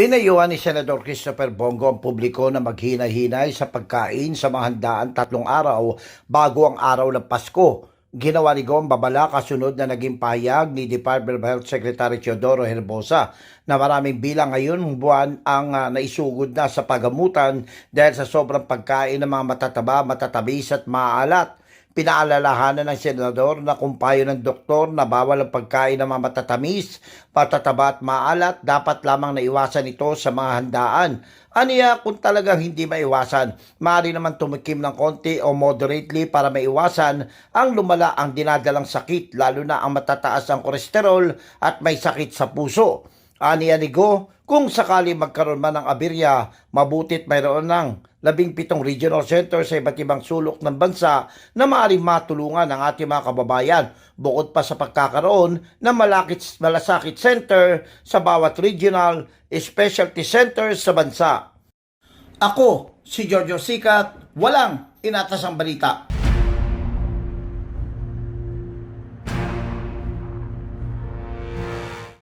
Pinayuhan ni Senador Christopher Bongo ang publiko na maghinay-hinay sa pagkain sa mga handaan tatlong araw bago ang araw ng Pasko. Ginawa ni Gom Babala kasunod na naging pahayag ni Department of Health Secretary Teodoro Herbosa na maraming bilang ngayon buwan ang ah, naisugod na sa pagamutan dahil sa sobrang pagkain ng mga matataba, matatamis at maalat. Pinaalalahanan ng senador na kung payo ng doktor na bawal ang pagkain ng mga matatamis, patataba at maalat, dapat lamang naiwasan ito sa mga handaan. Aniya kung talagang hindi maiwasan, maaari naman tumikim ng konti o moderately para maiwasan ang lumala ang dinadalang sakit, lalo na ang matataas ang kolesterol at may sakit sa puso. Aniya ni Go, kung sakali magkaroon man ng aberya, mabutit mayroon ng labing pitong regional center sa iba't ibang sulok ng bansa na maaaring matulungan ang ating mga kababayan bukod pa sa pagkakaroon ng malakit, malasakit center sa bawat regional specialty centers sa bansa. Ako, si Giorgio Sikat, walang inatasang balita.